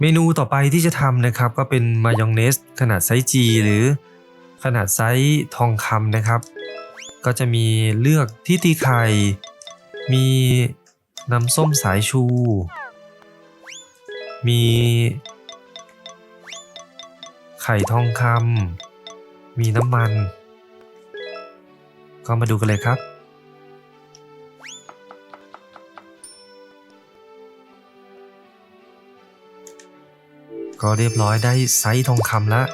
เมนูต่อไปที่จะทำนะครับก็เป็นมายองเนสขนาดไซส์ G หรือขนาดไซส์ทองคำนะครับ ก็จะมีเลือกที่ตีไข่ มีน้ำส้มสายชู มีไข่ทองคำมีน้ำมัน ก็มาดูกันเลยครับ ก็เรียบร้อยได้ไซส์ทองคำแล้ว